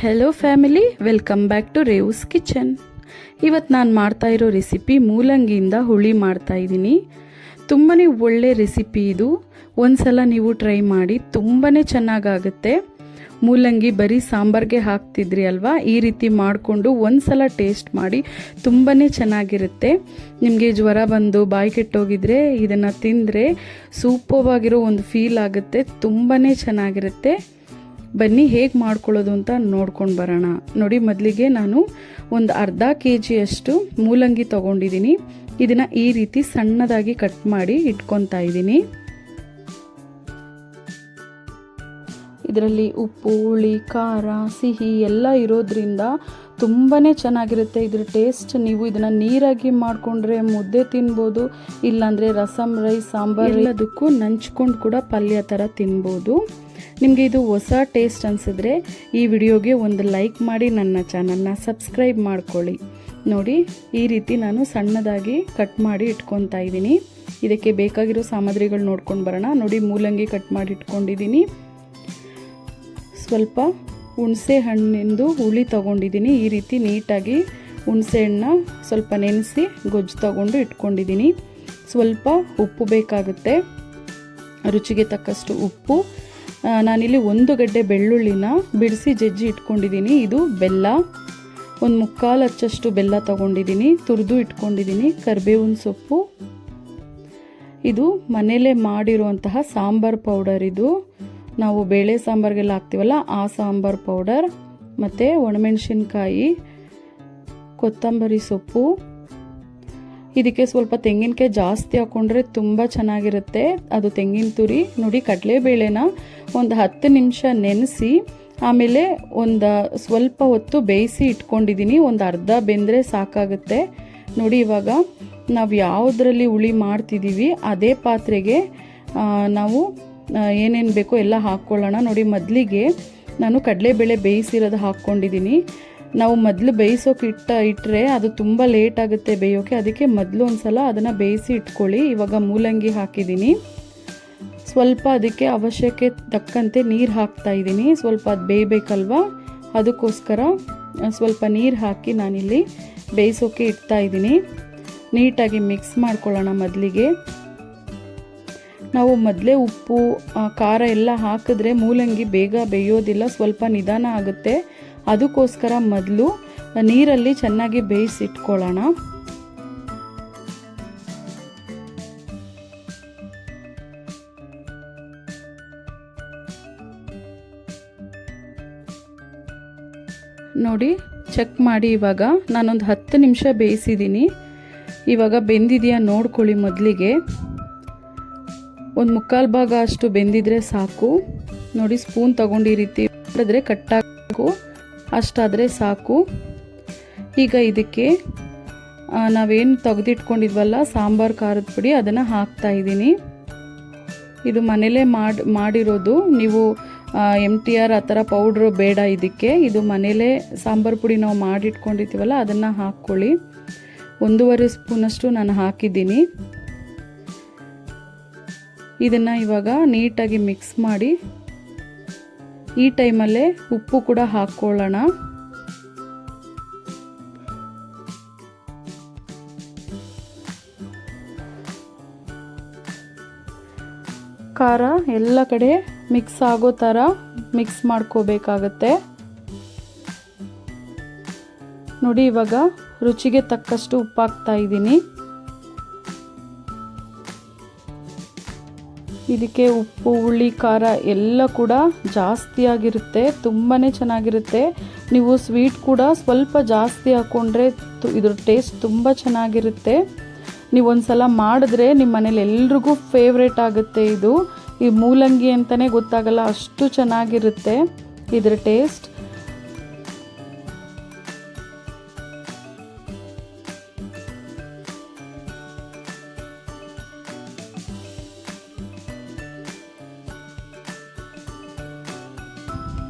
Hello family welcome back to Rev's kitchen ಇವತ್ತು ನಾನು ಮಾಡ್ತಾ ಇರೋ ರೆಸಿಪಿ ಮೂಲಂಗಿಯಿಂದ ಹುಳಿ ಮಾಡ್ತಾ ಇದ್ದೀನಿ. ತುಂಬಾ ಒಳ್ಳೆ ರೆಸಿಪಿ ಇದು. ಒಂದ್ಸಲ ನೀವು ಟ್ರೈ ಮಾಡಿ ತುಂಬಾ ಚೆನ್ನಾಗಾಗುತ್ತೆ. ಮೂಲಂಗಿ ಬರೀ ಸಾಂಬಾರ್ಗೆ ಹಾಕ್ತಿದ್ರಿ ಅಲ್ವಾ? ಈ ರೀತಿ ಮಾಡಿಕೊಂಡು ಒಂದ್ಸಲ ಟೇಸ್ಟ್ ಮಾಡಿ ತುಂಬಾ ಚೆನ್ನಾಗಿರುತ್ತೆ. ನಿಮಗೆ ಜ್ವರ ಬಂದು ಬಾಯಿ ಕೆಟ್ಟೋಗಿದ್ರೆ, ಇದನ್ನು ತಿಂದರೆ ಸೂಪವಾಗಿರೋ ಒಂದು ಫೀಲ್ ಆಗುತ್ತೆ. ತುಂಬಾ ಚೆನ್ನಾಗಿರುತ್ತೆ. ಬನ್ನಿ, ಹೇಗೆ ಮಾಡ್ಕೊಳ್ಳೋದು ಅಂತ ನೋಡ್ಕೊಂಡು ಬರೋಣ. ನೋಡಿ, ಮೊದಲಿಗೆ ನಾನು ಒಂದು ಅರ್ಧ ಕೆ ಜಿಯಷ್ಟು ಮೂಲಂಗಿ ತೊಗೊಂಡಿದ್ದೀನಿ ಇದನ್ನು ಈ ರೀತಿ ಸಣ್ಣದಾಗಿ ಕಟ್ ಮಾಡಿ ಇಟ್ಕೊತಾ ಇದ್ದೀನಿ. ಇದರಲ್ಲಿ ಉಪ್ಪು, ಹುಳಿ, ಖಾರ, ಸಿಹಿ ಎಲ್ಲ ಇರೋದ್ರಿಂದ ತುಂಬಾ ಚೆನ್ನಾಗಿರುತ್ತೆ. ಇದ್ರ ಟೇಸ್ಟ್ ನೀವು ಇದನ್ನು ನೀರಾಗಿ ಮಾಡಿಕೊಂಡ್ರೆ ಮುದ್ದೆ ತಿನ್ಬೋದು, ಇಲ್ಲಾಂದರೆ ರಸಮ್ ರೈಸ್ ಸಾಂಬಾರು ಎಲ್ಲದಕ್ಕೂ ನಂಚ್ಕೊಂಡು ಕೂಡ ಪಲ್ಯ ಥರ ತಿನ್ಬೋದು. ನಿಮಗೆ ಇದು ಹೊಸ ಟೇಸ್ಟ್ ಅನಿಸಿದ್ರೆ ಈ ವಿಡಿಯೋಗೆ ಒಂದು ಲೈಕ್ ಮಾಡಿ ನನ್ನ ಚಾನಲ್ನ ಸಬ್ಸ್ಕ್ರೈಬ್ ಮಾಡ್ಕೊಳ್ಳಿ. ನೋಡಿ, ಈ ರೀತಿ ನಾನು ಸಣ್ಣದಾಗಿ ಕಟ್ ಮಾಡಿ ಇಟ್ಕೊತಾ ಇದ್ದೀನಿ. ಇದಕ್ಕೆ ಬೇಕಾಗಿರೋ ಸಾಮಗ್ರಿಗಳು ನೋಡ್ಕೊಂಡು ಬರೋಣ. ನೋಡಿ, ಮೂಲಂಗಿ ಕಟ್ ಮಾಡಿ ಇಟ್ಕೊಂಡಿದ್ದೀನಿ. ಸ್ವಲ್ಪ ಹುಣಸೆ ಹಣ್ಣಿಂದು ಹುಳಿ ತಗೊಂಡಿದ್ದೀನಿ. ಈ ರೀತಿ ನೀಟಾಗಿ ಹುಣಸೆ ಹಣ್ಣನ್ನ ಸ್ವಲ್ಪ ನೆನೆಸಿ ಗೊಜ್ಜು ತಗೊಂಡು ಇಟ್ಕೊಂಡಿದ್ದೀನಿ. ಸ್ವಲ್ಪ ಉಪ್ಪು ಬೇಕಾಗುತ್ತೆ. ರುಚಿಗೆ ತಕ್ಕಷ್ಟು ಉಪ್ಪು. ನಾನಿಲ್ಲಿ ಒಂದು ಗಡ್ಡೆ ಬೆಳ್ಳುಳ್ಳಿನ ಬಿಡಿಸಿ ಜಜ್ಜಿ ಇಟ್ಕೊಂಡಿದ್ದೀನಿ. ಇದು ಬೆಲ್ಲ. ಒಂದು ಮುಕ್ಕಾಲು ಹಚ್ಚಷ್ಟು ಬೆಲ್ಲ ತಗೊಂಡಿದ್ದೀನಿ. ತುರಿದು ಇಟ್ಕೊಂಡಿದ್ದೀನಿ. ಕರಿಬೇವಿನ ಸೊಪ್ಪು. ಇದು ಮನೆಯಲ್ಲೇ ಮಾಡಿರುವಂತಹ ಸಾಂಬಾರ್ ಪೌಡರ್ ಇದು. ನಾವು ಬೇಳೆ ಸಾಂಬಾರಿಗೆಲ್ಲ ಹಾಕ್ತೀವಲ್ಲ, ಆ ಸಾಂಬಾರ್ ಪೌಡರ್. ಮತ್ತು ಒಣಮೆಣಸಿನ್ಕಾಯಿ, ಕೊತ್ತಂಬರಿ ಸೊಪ್ಪು. ಇದಕ್ಕೆ ಸ್ವಲ್ಪ ತೆಂಗಿನಕಾಯಿ ಜಾಸ್ತಿ ಹಾಕೊಂಡ್ರೆ ತುಂಬ ಚೆನ್ನಾಗಿರುತ್ತೆ. ಅದು ತೆಂಗಿನ ತುರಿ, ನೋಡಿ, ಕಡಲೆಬೇಳೆನ ಒಂದು ಹತ್ತು ನಿಮಿಷ ನೆನೆಸಿ, ಆಮೇಲೆ ಒಂದು ಸ್ವಲ್ಪ ಹೊತ್ತು ಬೇಯಿಸಿ ಇಟ್ಕೊಂಡಿದ್ದೀನಿ ಒಂದು ಅರ್ಧ ಬೆಂದರೆ ಸಾಕಾಗುತ್ತೆ. ನೋಡಿ ಇವಾಗ ನಾವು ಯಾವುದರಲ್ಲಿ ಹುಳಿ ಮಾಡ್ತಿದ್ದೀವಿ ಅದೇ ಪಾತ್ರೆಗೆ ನಾವು ಏನೇನು ಬೇಕೋ ಎಲ್ಲ ಹಾಕ್ಕೊಳ್ಳೋಣ ನೋಡಿ, ಮೊದಲಿಗೆ ನಾನು ಕಡಲೆಬೇಳೆ ಬೇಯಿಸಿರೋದು ಹಾಕ್ಕೊಂಡಿದ್ದೀನಿ ನಾವು ಮೊದಲು ಬೇಯಿಸೋಕೆ ಇಟ್ಟ ಇಟ್ಟರೆ ಅದು ತುಂಬ ಲೇಟ್ ಆಗುತ್ತೆ ಬೇಯೋಕೆ. ಅದಕ್ಕೆ ಮೊದಲು ಒಂದು ಸಲ ಅದನ್ನು ಬೇಯಿಸಿ ಇಟ್ಕೊಳ್ಳಿ. ಇವಾಗ ಮೂಲಂಗಿ ಹಾಕಿದ್ದೀನಿ. ಸ್ವಲ್ಪ ಅದಕ್ಕೆ ಅವಶ್ಯಕ್ಕೆ ತಕ್ಕಂತೆ ನೀರು ಹಾಕ್ತಾ ಇದ್ದೀನಿ. ಸ್ವಲ್ಪ ಅದು ಬೇಯಬೇಕಲ್ವ? ಅದಕ್ಕೋಸ್ಕರ ಸ್ವಲ್ಪ ನೀರು ಹಾಕಿ ನಾನಿಲ್ಲಿ ಬೇಯಿಸೋಕೆ ಇಡ್ತಾ ಇದ್ದೀನಿ. ನೀಟಾಗಿ ಮಿಕ್ಸ್ ಮಾಡ್ಕೊಳ್ಳೋಣ ಮೊದಲಿಗೆ. ನಾವು ಮೊದಲೇ ಉಪ್ಪು ಖಾರ ಎಲ್ಲ ಹಾಕಿದ್ರೆ ಮೂಲಂಗಿ ಬೇಗ ಬೇಯೋದಿಲ್ಲ. ಸ್ವಲ್ಪ ನಿಧಾನ ಆಗುತ್ತೆ. ಅದಕ್ಕೋಸ್ಕರ ಮೊದಲು ನೀರಲ್ಲಿ ಚೆನ್ನಾಗಿ ಬೇಯಿಸಿಟ್ಕೊಳ್ಳೋಣ. ನೋಡಿ ಚೆಕ್ ಮಾಡಿ ಇವಾಗ. ನಾನೊಂದು ಹತ್ತು ನಿಮಿಷ ಬೇಯಿಸಿದ್ದೀನಿ. ಇವಾಗ ಬೆಂದಿದೆಯಾ ನೋಡ್ಕೊಳ್ಳಿ ಮೊದಲಿಗೆ. ಒಂದು ಮುಕ್ಕಾಲು ಭಾಗ ಅಷ್ಟು ಬೆಂದಿದ್ರೆ ಸಾಕು. ನೋಡಿ ಸ್ಪೂನ್ ತಗೊಂಡು ಈ ರೀತಿ ಮಾಡಿದ್ರೆ ಅಷ್ಟಾದರೆ ಸಾಕು. ಈಗ ಇದಕ್ಕೆ ನಾವೇನು ತೆಗೆದಿಟ್ಕೊಂಡಿದ್ವಲ್ಲ, ಸಾಂಬಾರು ಖಾರದ ಪುಡಿ, ಅದನ್ನು ಹಾಕ್ತಾ ಇದ್ದೀನಿ. ಇದು ಮನೇಲೇ ಮಾಡಿ, ಮಾಡಿರೋದು. ನೀವು ಎಂ ಟಿ ಆರ್ ಆ ಥರ ಪೌಡ್ರು ಬೇಡ ಇದಕ್ಕೆ. ಇದು ಮನೇಲೇ ಸಾಂಬಾರು ಪುಡಿ ನಾವು ಮಾಡಿಟ್ಕೊಂಡಿರ್ತೀವಲ್ಲ, ಅದನ್ನು ಹಾಕ್ಕೊಳ್ಳಿ. ಒಂದೂವರೆ ಸ್ಪೂನಷ್ಟು ನಾನು ಹಾಕಿದ್ದೀನಿ. ಇದನ್ನು ಇವಾಗ ನೀಟಾಗಿ ಮಿಕ್ಸ್ ಮಾಡಿ ಈ ಟೈಮಲ್ಲೇ ಉಪ್ಪು ಕೂಡ ಹಾಕ್ಕೊಳ್ಳೋಣ. ಖಾರ ಎಲ್ಲ ಕಡೆ ಮಿಕ್ಸ್ ಆಗೋ ಥರ ಮಿಕ್ಸ್ ಮಾಡ್ಕೋಬೇಕಾಗತ್ತೆ. ನೋಡಿ ಇವಾಗ ರುಚಿಗೆ ತಕ್ಕಷ್ಟು ಉಪ್ಪು ಇದ್ದೀನಿ. ಇದಕ್ಕೆ ಉಪ್ಪು, ಹುಳಿ, ಖಾರ ಎಲ್ಲ ಕೂಡ ಜಾಸ್ತಿಯಾಗಿರುತ್ತೆ ತುಂಬಾ ಚೆನ್ನಾಗಿರುತ್ತೆ. ನೀವು ಸ್ವೀಟ್ ಕೂಡ ಸ್ವಲ್ಪ ಜಾಸ್ತಿ ಹಾಕ್ಕೊಂಡ್ರೆ ಇದ್ರ ಟೇಸ್ಟ್ ತುಂಬ ಚೆನ್ನಾಗಿರುತ್ತೆ. ನೀವು ಒಂದು ಸಲ ಮಾಡಿದ್ರೆ ನಿಮ್ಮ ಮನೇಲಿ ಎಲ್ರಿಗೂ ಫೇವ್ರೇಟ್ ಆಗುತ್ತೆ ಇದು. ಈ ಮೂಲಂಗಿ ಅಂತಲೇ ಗೊತ್ತಾಗಲ್ಲ, ಅಷ್ಟು ಚೆನ್ನಾಗಿರುತ್ತೆ. ಇದ್ರ ಟೇಸ್ಟ್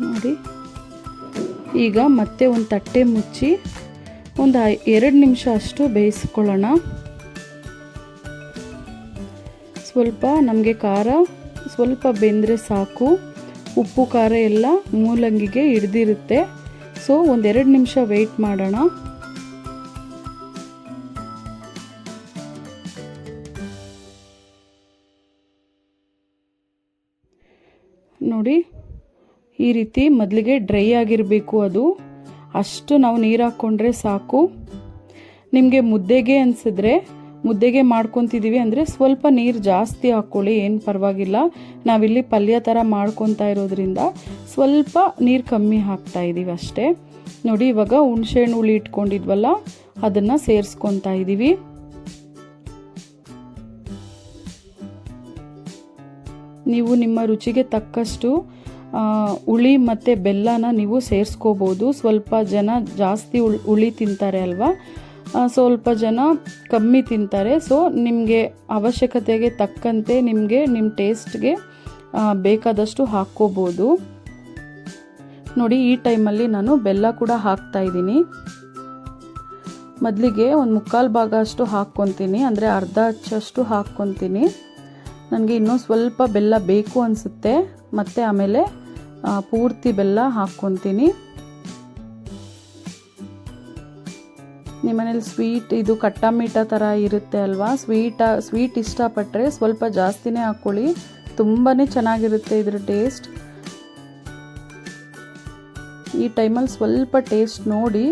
ನೋಡಿ. ಈಗ ಮತ್ತೆ ಒಂದು ತಟ್ಟೆ ಮುಚ್ಚಿ ಒಂದು ಎರಡು ನಿಮಿಷ ಅಷ್ಟು ಬೇಯಿಸ್ಕೊಳ್ಳೋಣ. ಸ್ವಲ್ಪ ನಮಗೆ ಖಾರ, ಸ್ವಲ್ಪ ಬೆಂದರೆ ಸಾಕು. ಉಪ್ಪು, ಖಾರ ಎಲ್ಲ ಮೂಲಂಗಿಗೆ ಹಿಡ್ದಿರುತ್ತೆ. ಸೊ ಒಂದೆರಡು ನಿಮಿಷ ವೆಯ್ಟ್ ಮಾಡೋಣ. ನೋಡಿ ಈ ರೀತಿ ಮೊದಲಿಗೆ ಡ್ರೈ ಆಗಿರಬೇಕು ಅದು. ಅಷ್ಟು ನಾವು ನೀರು ಹಾಕ್ಕೊಂಡ್ರೆ ಸಾಕು. ನಿಮಗೆ ಮುದ್ದೆಗೆ ಅನಿಸಿದ್ರೆ, ಮುದ್ದೆಗೆ ಮಾಡ್ಕೊತಿದ್ದೀವಿ ಅಂದರೆ ಸ್ವಲ್ಪ ನೀರು ಜಾಸ್ತಿ ಹಾಕ್ಕೊಳ್ಳಿ ಏನು ಪರವಾಗಿಲ್ಲ. ನಾವಿಲ್ಲಿ ಪಲ್ಯ ಥರ ಮಾಡ್ಕೊತಾ ಇರೋದ್ರಿಂದ ಸ್ವಲ್ಪ ನೀರು ಕಮ್ಮಿ ಹಾಕ್ತಾ ಇದ್ದೀವಿ ಅಷ್ಟೇ. ನೋಡಿ, ಇವಾಗ ಹುಣಸೆಹಣ್ಣು ಹುಳಿ ಇಟ್ಕೊಂಡಿದ್ವಲ್ಲ, ಅದನ್ನು ಸೇರಿಸ್ಕೊತಾ ಇದ್ದೀವಿ ನೀವು ನಿಮ್ಮ ರುಚಿಗೆ ತಕ್ಕಷ್ಟು ಹುಳಿ ಮತ್ತು ಬೆಲ್ಲನ ನೀವು ಸೇರಿಸ್ಕೋಬೋದು. ಸ್ವಲ್ಪ ಜನ ಜಾಸ್ತಿ ಹುಳಿ ತಿಂತಾರೆ ಅಲ್ವಾ? ಸ್ವಲ್ಪ ಜನ ಕಮ್ಮಿ ತಿಂತಾರೆ. ಸೊ ನಿಮಗೆ ಅವಶ್ಯಕತೆಗೆ ತಕ್ಕಂತೆ ನಿಮಗೆ ನಿಮ್ಮ ಟೇಸ್ಟ್ಗೆ ಬೇಕಾದಷ್ಟು ಹಾಕ್ಕೋಬೋದು. ನೋಡಿ, ಈ ಟೈಮಲ್ಲಿ ನಾನು ಬೆಲ್ಲ ಕೂಡ ಹಾಕ್ತಾ ಇದ್ದೀನಿ. ಮೊದಲಿಗೆ ಒಂದು ಮುಕ್ಕಾಲು ಭಾಗ ಅಷ್ಟು ಹಾಕ್ಕೊತೀನಿ. ಅಂದರೆ ಅರ್ಧ ಹಚ್ಚಷ್ಟು ಹಾಕ್ಕೊತೀನಿ. ನನಗೆ ಇನ್ನೂ ಸ್ವಲ್ಪ ಬೆಲ್ಲ ಬೇಕು ಅನಿಸುತ್ತೆ. ಮತ್ತು ಆಮೇಲೆ ಪೂರ್ತಿ ಬೆಲ್ಲ ಹಾಕ್ಕೊತೀನಿ. ನಿಮ್ಮನೇಲಿ ಸ್ವೀಟ್, ಇದು ಕಟ್ಟ ಥರ ಇರುತ್ತೆ ಅಲ್ವಾ? ಸ್ವೀಟ, ಸ್ವೀಟ್ ಇಷ್ಟಪಟ್ಟರೆ ಸ್ವಲ್ಪ ಜಾಸ್ತಿನೇ ಹಾಕ್ಕೊಳ್ಳಿ. ತುಂಬಾ ಚೆನ್ನಾಗಿರುತ್ತೆ ಇದ್ರ ಟೇಸ್ಟ್. ಈ ಟೈಮಲ್ಲಿ ಸ್ವಲ್ಪ ಟೇಸ್ಟ್ ನೋಡಿ,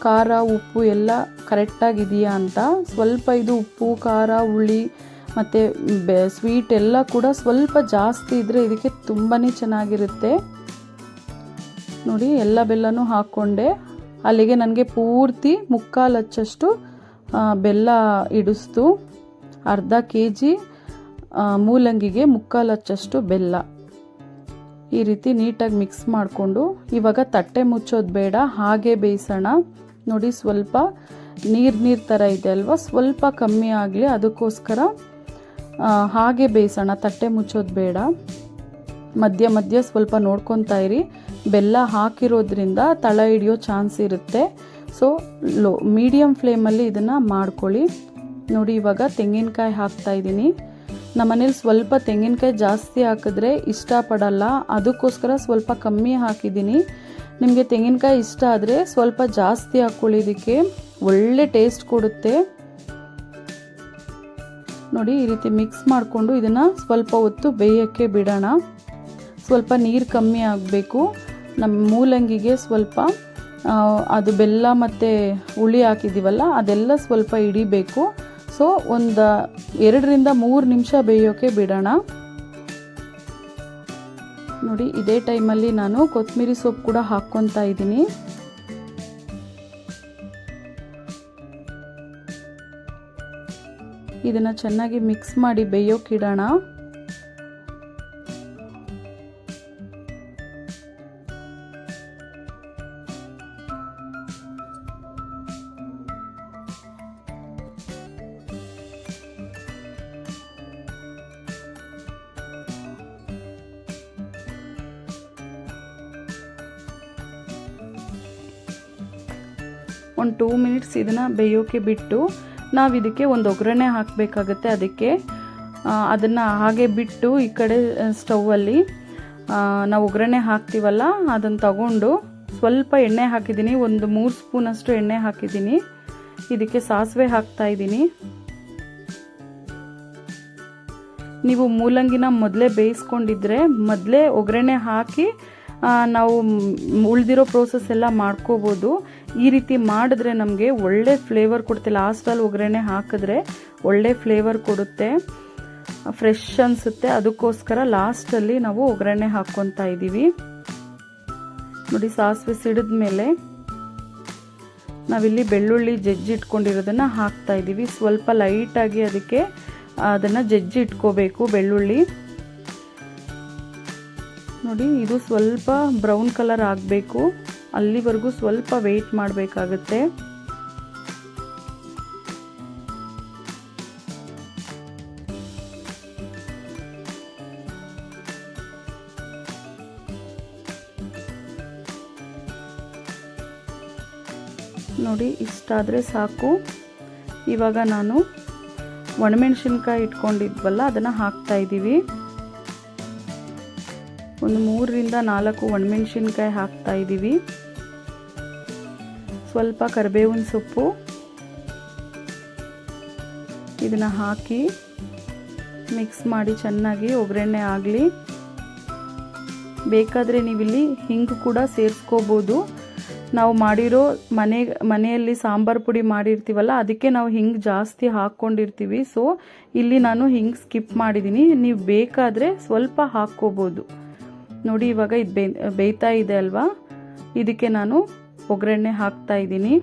ಖಾರ, ಉಪ್ಪು ಎಲ್ಲ ಕರೆಕ್ಟಾಗಿದೆಯಾ ಅಂತ. ಸ್ವಲ್ಪ ಇದು ಉಪ್ಪು, ಖಾರ, ಹುಳಿ ಮತ್ತು ಬೆ ಸ್ವೀಟ್ ಎಲ್ಲ ಕೂಡ ಸ್ವಲ್ಪ ಜಾಸ್ತಿ ಇದ್ದರೆ ಇದಕ್ಕೆ ತುಂಬಾ ಚೆನ್ನಾಗಿರುತ್ತೆ. ನೋಡಿ, ಎಲ್ಲ ಬೆಲ್ಲನೂ ಹಾಕ್ಕೊಂಡೆ. ಅಲ್ಲಿಗೆ ನನಗೆ ಪೂರ್ತಿ ಮುಕ್ಕಾಲು ಹಚ್ಚಷ್ಟು ಬೆಲ್ಲ ಇಡಿಸ್ತು. ಅರ್ಧ ಕೆ ಜಿ ಮೂಲಂಗಿಗೆ ಮುಕ್ಕಾಲು ಹಚ್ಚಷ್ಟು ಬೆಲ್ಲ. ಈ ರೀತಿ ನೀಟಾಗಿ ಮಿಕ್ಸ್ ಮಾಡಿಕೊಂಡು, ಇವಾಗ ತಟ್ಟೆ ಮುಚ್ಚೋದು ಬೇಡ, ಹಾಗೆ ಬೇಯಿಸೋಣ. ನೋಡಿ, ಸ್ವಲ್ಪ ನೀರು ನೀರು ಥರ ಇದೆ ಅಲ್ವಾ? ಸ್ವಲ್ಪ ಕಮ್ಮಿ ಆಗಲಿ, ಅದಕ್ಕೋಸ್ಕರ ಹಾಗೆ ಬೇಯಿಸೋಣ ತಟ್ಟೆ ಮುಚ್ಚೋದು ಬೇಡ. ಮಧ್ಯ ಮಧ್ಯ ಸ್ವಲ್ಪ ನೋಡ್ಕೊತಾ ಇರಿ. ಬೆಲ್ಲ ಹಾಕಿರೋದ್ರಿಂದ ತಳ ಹಿಡಿಯೋ ಚಾನ್ಸ್ ಇರುತ್ತೆ. ಸೊ ಲೋ ಮೀಡಿಯಮ್ ಫ್ಲೇಮಲ್ಲಿ ಇದನ್ನು ಮಾಡ್ಕೊಳ್ಳಿ. ನೋಡಿ, ಇವಾಗ ತೆಂಗಿನಕಾಯಿ ಹಾಕ್ತಾ ಇದ್ದೀನಿ. ನಮ್ಮನೇಲಿ ಸ್ವಲ್ಪ ತೆಂಗಿನಕಾಯಿ ಜಾಸ್ತಿ ಹಾಕಿದ್ರೆ ಇಷ್ಟಪಡಲ್ಲ. ಅದಕ್ಕೋಸ್ಕರ ಸ್ವಲ್ಪ ಕಮ್ಮಿ ಹಾಕಿದ್ದೀನಿ. ನಿಮಗೆ ತೆಂಗಿನಕಾಯಿ ಇಷ್ಟ ಆದರೆ ಸ್ವಲ್ಪ ಜಾಸ್ತಿ ಹಾಕ್ಕೊಳ್ಳಿ ಇದಕ್ಕೆ. ಒಳ್ಳೆ ಟೇಸ್ಟ್ ಕೊಡುತ್ತೆ. ನೋಡಿ ಈ ರೀತಿ ಮಿಕ್ಸ್ ಮಾಡಿಕೊಂಡು ಇದನ್ನು ಸ್ವಲ್ಪ ಹೊತ್ತು ಬೇಯೋಕ್ಕೆ ಬಿಡೋಣ. ಸ್ವಲ್ಪ ನೀರು ಕಮ್ಮಿ ಆಗಬೇಕು. ನಮ್ಮ ಮೂಲಂಗಿಗೆ ಸ್ವಲ್ಪ ಅದು ಬೆಲ್ಲ ಮತ್ತು ಹುಳಿ ಹಾಕಿದ್ದೀವಲ್ಲ ಅದೆಲ್ಲ ಸ್ವಲ್ಪ ಹಿಡಿಬೇಕು. ಸೊ ಒಂದು ಎರಡರಿಂದ ಮೂರು ನಿಮಿಷ ಬೇಯೋಕ್ಕೆ ಬಿಡೋಣ. ನೋಡಿ, ಇದೇ ಟೈಮಲ್ಲಿ ನಾನು ಕೊತ್ತಂಬರಿ ಸೊಪ್ಪು ಕೂಡ ಹಾಕ್ಕೊತಾ ಇದ್ದೀನಿ. ಇದನ್ನು ಚೆನ್ನಾಗಿ ಮಿಕ್ಸ್ ಮಾಡಿ ಬೇಯೋಕ್ಕಿಡೋಣ ಒಂದು ಟೂ ಮಿನಿಟ್ಸ್ ಇದನ್ನು ಬೇಯೋಕೆ ಬಿಟ್ಟು ನಾವು ಇದಕ್ಕೆ ಒಂದು ಒಗ್ಗರಣೆ ಹಾಕಬೇಕಾಗತ್ತೆ. ಅದಕ್ಕೆ ಅದನ್ನು ಹಾಗೆ ಬಿಟ್ಟು ಈ ಕಡೆ ಸ್ಟೌವಲ್ಲಿ ನಾವು ಒಗ್ಗರಣೆ ಹಾಕ್ತೀವಲ್ಲ, ಅದನ್ನು ತಗೊಂಡು ಸ್ವಲ್ಪ ಎಣ್ಣೆ ಹಾಕಿದ್ದೀನಿ. ಒಂದು ಮೂರು ಸ್ಪೂನಷ್ಟು ಎಣ್ಣೆ ಹಾಕಿದ್ದೀನಿ. ಇದಕ್ಕೆ ಸಾಸಿವೆ ಹಾಕ್ತಾ ಇದ್ದೀನಿ. ನೀವು ಮೂಲಂಗಿನ ಮೊದಲೇ ಬೇಯಿಸ್ಕೊಂಡಿದ್ರೆ ಮೊದಲೇ ಒಗ್ಗರಣೆ ಹಾಕಿ ನಾವು ಉಳಿದಿರೋ ಪ್ರೋಸೆಸ್ ಎಲ್ಲ ಮಾಡ್ಕೋಬೋದು. ಈ ರೀತಿ ಮಾಡಿದ್ರೆ ನಮಗೆ ಒಳ್ಳೆ ಫ್ಲೇವರ್ ಕೊಡುತ್ತೆ ಲಾಸ್ಟಲ್ಲಿ ಒಗ್ಗರಣೆ ಹಾಕಿದ್ರೆ ಒಳ್ಳೆ ಫ್ಲೇವರ್ ಕೊಡುತ್ತೆ. ಫ್ರೆಶ್ ಅನಿಸುತ್ತೆ. ಅದಕ್ಕೋಸ್ಕರ ಲಾಸ್ಟಲ್ಲಿ ನಾವು ಒಗ್ಗರಣೆ ಹಾಕ್ಕೊತಾ ಇದ್ದೀವಿ ನೋಡಿ, ಸಾಸಿವೆ ಸಿಡಿದ ಮೇಲೆ ನಾವಿಲ್ಲಿ ಬೆಳ್ಳುಳ್ಳಿ ಜಜ್ಜಿ ಇಟ್ಕೊಂಡಿರೋದನ್ನು ಹಾಕ್ತಾ ಇದ್ದೀವಿ ಸ್ವಲ್ಪ ಲೈಟಾಗಿ ಅದಕ್ಕೆ ಅದನ್ನು ಜಜ್ಜಿ ಇಟ್ಕೋಬೇಕು ಬೆಳ್ಳುಳ್ಳಿ. ನೋಡಿ, ಇದು ಸ್ವಲ್ಪ ಬ್ರೌನ್ ಕಲರ್ ಆಗಬೇಕು. ಅಲ್ಲಿವರೆಗೂ ಸ್ವಲ್ಪ ವೆಯ್ಟ್ ಮಾಡಬೇಕಾಗುತ್ತೆ. ನೋಡಿ, ಇಷ್ಟಾದರೆ ಸಾಕು. ಇವಾಗ ನಾನು ಒಣಮೆಣಸಿನ್ಕಾಯಿ ಇಟ್ಕೊಂಡಿದ್ವಲ್ಲ, ಅದನ್ನು ಹಾಕ್ತಾ ಇದ್ದೀವಿ ಒಂದು ಮೂರರಿಂದ ನಾಲ್ಕು ಒಣಮೆಣಸಿನ್ಕಾಯಿ ಹಾಕ್ತಾ ಇದ್ದೀವಿ ಸ್ವಲ್ಪ ಕರಿಬೇವಿನ ಸೊಪ್ಪು. ಇದನ್ನು ಹಾಕಿ ಮಿಕ್ಸ್ ಮಾಡಿ ಚೆನ್ನಾಗಿ ಒಗ್ಗರಣೆ ಆಗಲಿ. ಬೇಕಾದರೆ ನೀವಿಲ್ಲಿ ಹಿಂಗೆ ಕೂಡ ಸೇರಿಸ್ಕೋಬೋದು. ನಾವು ಮಾಡಿರೋ ಮನೆ, ಮನೆಯಲ್ಲಿ ಸಾಂಬಾರು ಪುಡಿ ಮಾಡಿರ್ತೀವಲ್ಲ, ಅದಕ್ಕೆ ನಾವು ಹಿಂಗೆ ಜಾಸ್ತಿ ಹಾಕ್ಕೊಂಡಿರ್ತೀವಿ. ಸೊ ಇಲ್ಲಿ ನಾನು ಹಿಂಗೆ ಸ್ಕಿಪ್ ಮಾಡಿದ್ದೀನಿ ನೀವು ಬೇಕಾದರೆ ಸ್ವಲ್ಪ ಹಾಕ್ಕೋಬೋದು. ನೋಡಿ ಇವಾಗ ಇದು ಬೇಯ್ತಾ ಇದೆ ಅಲ್ವಾ? ಇದಕ್ಕೆ ನಾನು ಒಗ್ಗರಣೆ ಹಾಕ್ತಾ ಇದ್ದೀನಿ.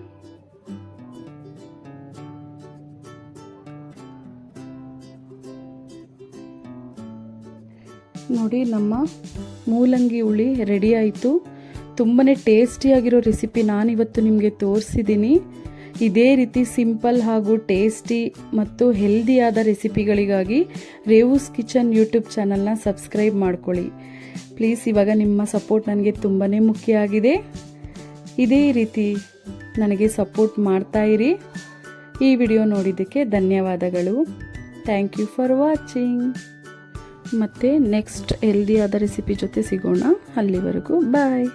ನೋಡಿ ನಮ್ಮ ಮೂಲಂಗಿ ಹುಳಿ ರೆಡಿ ಆಯಿತು. ತುಂಬಾ ಟೇಸ್ಟಿಯಾಗಿರೋ ರೆಸಿಪಿ ನಾನಿವತ್ತು ನಿಮಗೆ ತೋರಿಸಿದ್ದೀನಿ. ಇದೇ ರೀತಿ ಸಿಂಪಲ್ ಹಾಗೂ ಟೇಸ್ಟಿ ಮತ್ತು ಹೆಲ್ದಿಯಾದ ರೆಸಿಪಿಗಳಿಗಾಗಿ ರೇವೂಸ್ ಕಿಚನ್ ಯೂಟ್ಯೂಬ್ ಚಾನಲ್ನ ಸಬ್ಸ್ಕ್ರೈಬ್ ಮಾಡ್ಕೊಳ್ಳಿ. ಪ್ಲೀಸ್ ಇವಾಗ ನಿಮ್ಮ ಸಪೋರ್ಟ್ ನನಗೆ ತುಂಬಾ ಮುಖ್ಯ ಆಗಿದೆ. ಇದೇ ರೀತಿ ನನಗೆ ಸಪೋರ್ಟ್ ಮಾಡ್ತಾ ಇರಿ. ಈ ವಿಡಿಯೋ ನೋಡಿದ್ದಕ್ಕೆ ಧನ್ಯವಾದಗಳು. ಥ್ಯಾಂಕ್ ಯು ಫಾರ್ ವಾಚಿಂಗ್ ಮತ್ತು ನೆಕ್ಸ್ಟ್ ಹೆಲ್ದಿಯಾದ ರೆಸಿಪಿ ಜೊತೆ ಸಿಗೋಣ. ಅಲ್ಲಿವರೆಗೂ ಬಾಯ್